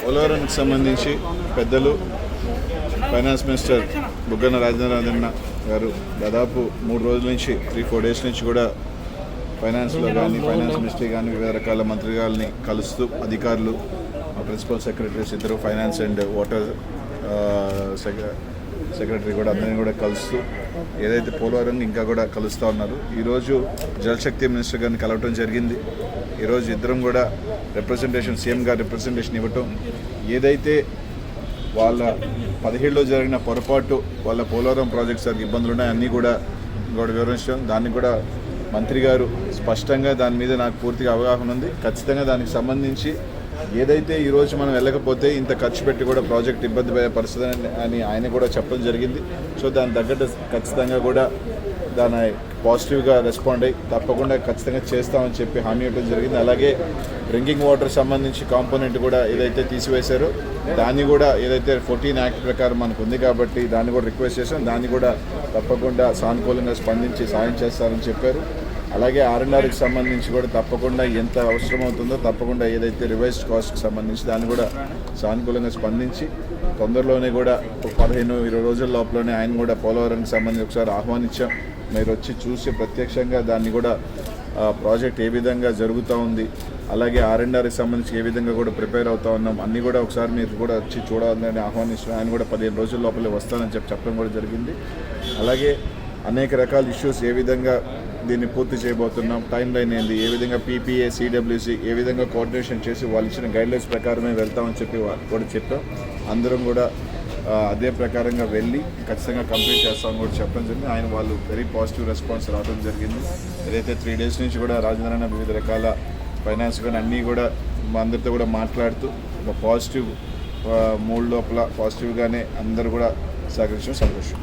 పోలవరంకి సంబంధించి పెద్దలు finance minister బుగ్గన రాజేంద్రనాథన్ గారు దాదాపు మూడు రోజుల నుంచి త్రీ ఫోర్ డేస్ నుంచి కూడా ఫైనాన్స్లో కానీ ఫైనాన్స్ మినిస్ట్రీ కానీ వివిధ రకాల మంత్రిగాల్ని కలుస్తూ అధికారులు ప్రిన్సిపల్ సెక్రటరీస్ ఇద్దరు ఫైనాన్స్ అండ్ వాటర్ సెక్రటరీ కూడా అందరినీ కూడా కలుస్తూ ఏదైతే పోలవరం ఇంకా కూడా కలుస్తూ ఉన్నారు. ఈరోజు జలశక్తి మినిస్టర్ గారిని కలవటం జరిగింది. ఈరోజు ఇద్దరం కూడా రిప్రజెంటేషన్ సీఎం గారు రిప్రజెంటేషన్ ఇవ్వటం ఏదైతే వాళ్ళ పదిహేడులో జరిగిన పొరపాటు వాళ్ళ పోలవరం ప్రాజెక్ట్స్ సార్ ఇబ్బందులు ఉన్నాయి అన్నీ కూడా కూడా వివరించడం. దాన్ని కూడా మంత్రి గారు స్పష్టంగా దాని మీద నాకు పూర్తిగా అవగాహన ఉంది. ఖచ్చితంగా దానికి సంబంధించి ఏదైతే ఈరోజు మనం వెళ్ళకపోతే ఇంత ఖర్చు పెట్టి కూడా ప్రాజెక్ట్ ఇబ్బంది పడే పరిస్థితి అని- ఆయన కూడా చెప్పడం జరిగింది. సో దాని తగ్గట్టు ఖచ్చితంగా కూడా దాని పాజిటివ్గా రెస్పాండ్ అయ్యి తప్పకుండా ఖచ్చితంగా చేస్తామని చెప్పి హామీ ఇవ్వడం జరిగింది. అలాగే డ్రింకింగ్ వాటర్ సంబంధించి కాంపోనెంట్ కూడా ఏదైతే తీసివేశారో దాన్ని కూడా ఏదైతే ఫోర్టీన్ యాక్ట్ ప్రకారం మనకు ఉంది కాబట్టి దాన్ని కూడా రిక్వెస్ట్ చేసాం దాన్ని కూడా తప్పకుండా సానుకూలంగా స్పందించి సాయం చేస్తారని చెప్పారు. అలాగే ఆర్ఎన్ఆర్కి సంబంధించి కూడా తప్పకుండా ఎంత అవసరం అవుతుందో తప్పకుండా ఏదైతే రివైజ్డ్ కాస్ట్కి సంబంధించి దాన్ని కూడా సానుకూలంగా స్పందించి తొందరలోనే కూడా ఒక పదిహేను ఇరవై రోజుల లోపలనే ఆయన కూడా పోలవరానికి సంబంధించి ఒకసారి ఆహ్వానించాం. మీరు వచ్చి చూసి ప్రత్యక్షంగా దాన్ని కూడా ప్రాజెక్ట్ ఏ విధంగా జరుగుతూ ఉంది అలాగే ఆర్ఎన్ఆర్కి సంబంధించి ఏ విధంగా కూడా ప్రిపేర్ అవుతా ఉన్నాం అన్నీ కూడా ఒకసారి మీరు కూడా వచ్చి చూడాలని ఆహ్వానిస్తున్నాం. ఆయన కూడా పదిహేను రోజుల లోపలే వస్తానని చెప్పి చెప్పడం కూడా జరిగింది. అలాగే అనేక రకాల ఇష్యూస్ ఏ విధంగా దీన్ని పూర్తి చేయబోతున్నాం. టైం లైన్ ఏంది? ఏ విధంగా పీపీఏ సిడబ్ల్యూసి ఏ విధంగా కోఆర్డినేషన్ చేసి వాళ్ళు ఇచ్చిన గైడ్లైన్స్ ప్రకారమే వెళ్తామని చెప్పి కూడా చెప్పాం. అందరం కూడా అదే ప్రకారంగా వెళ్ళి ఖచ్చితంగా కంప్లీట్ చేస్తామని కూడా చెప్పడం జరిగింది. ఆయన వాళ్ళు వెరీ పాజిటివ్ రెస్పాన్స్ రావడం జరిగింది. ఏదైతే త్రీ డేస్ నుంచి కూడా రాజధాని వివిధ రకాల ఫైనాన్స్ కానీ అన్నీ కూడా మా అందరితో కూడా మాట్లాడుతూ ఒక పాజిటివ్ మూడ్ లోపల పాజిటివ్గానే అందరూ కూడా సహకరించడం సంతోషం.